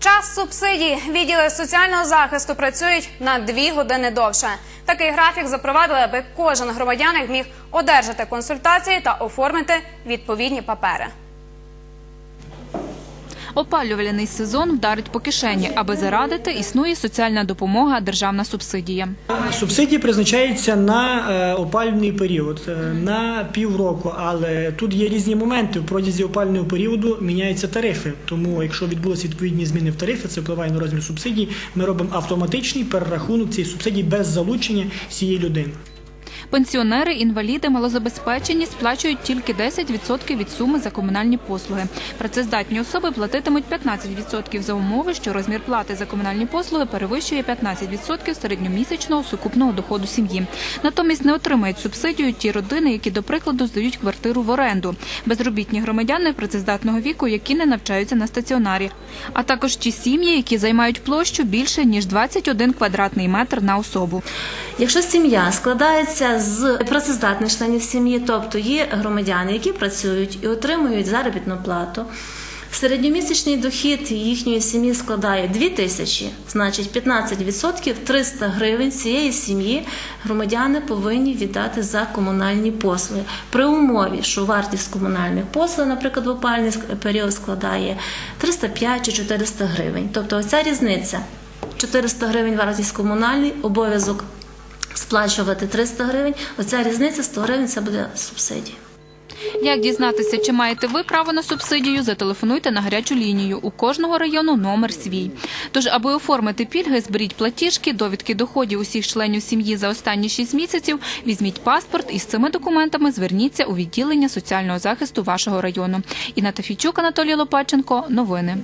Час субсидій відділи соціального захисту працюють на дві години довше. Такий графік запровадили, аби кожен громадянин міг одержати консультації та оформити відповідні папери. Опалювальний сезон вдарить по кишені. Аби зарадити, існує соціальна допомога, державна субсидія. Субсидії призначаються на е, опалювальний період е, на півроку, але тут є різні моменти. В протязі опалювального періоду міняються тарифи. Тому, якщо відбулися відповідні зміни в тарифи, це впливає на розмір субсидій. Ми робимо автоматичний перерахунок цієї субсидії без залучення цієї людини. Пенсіонери, інваліди, малозабезпечені сплачують тільки 10% від суми за комунальні послуги. Працездатні особи платитимуть 15% за умови, що розмір плати за комунальні послуги перевищує 15% середньомісячного сукупного доходу сім'ї. Натомість не отримають субсидію ті родини, які, до прикладу, здають квартиру в оренду, безробітні громадяни працездатного віку, які не навчаються на стаціонарі, а також ті сім'ї, які займають площу більше ніж 21 квадратний метр на особу. Якщо сім'я складається з працездатних членів сім'ї, тобто є громадяни, які працюють і отримують заробітну плату. Середньомісячний дохід їхньої сім'ї складає 2 тисячі, значить 15% 300 гривень цієї сім'ї громадяни повинні віддати за комунальні послуги. При умові, що вартість комунальних послуг, наприклад, в опальний період складає 305 чи 400 гривень. Тобто оця різниця 400 гривень вартість комунальний, обов'язок сплачувати 300 гривень. Оця різниця 100 гривень це буде субсидія. Як дізнатися, чи маєте ви право на субсидію, зателефонуйте на гарячу лінію. У кожного району номер свій. Тож, аби оформити пільги, зберіть платіжки, довідки доходів усіх членів сім'ї за останні 6 місяців, візьміть паспорт і з цими документами зверніться у відділення соціального захисту вашого району. Інна Тафійчук, Анатолій Лопаченко. Новини.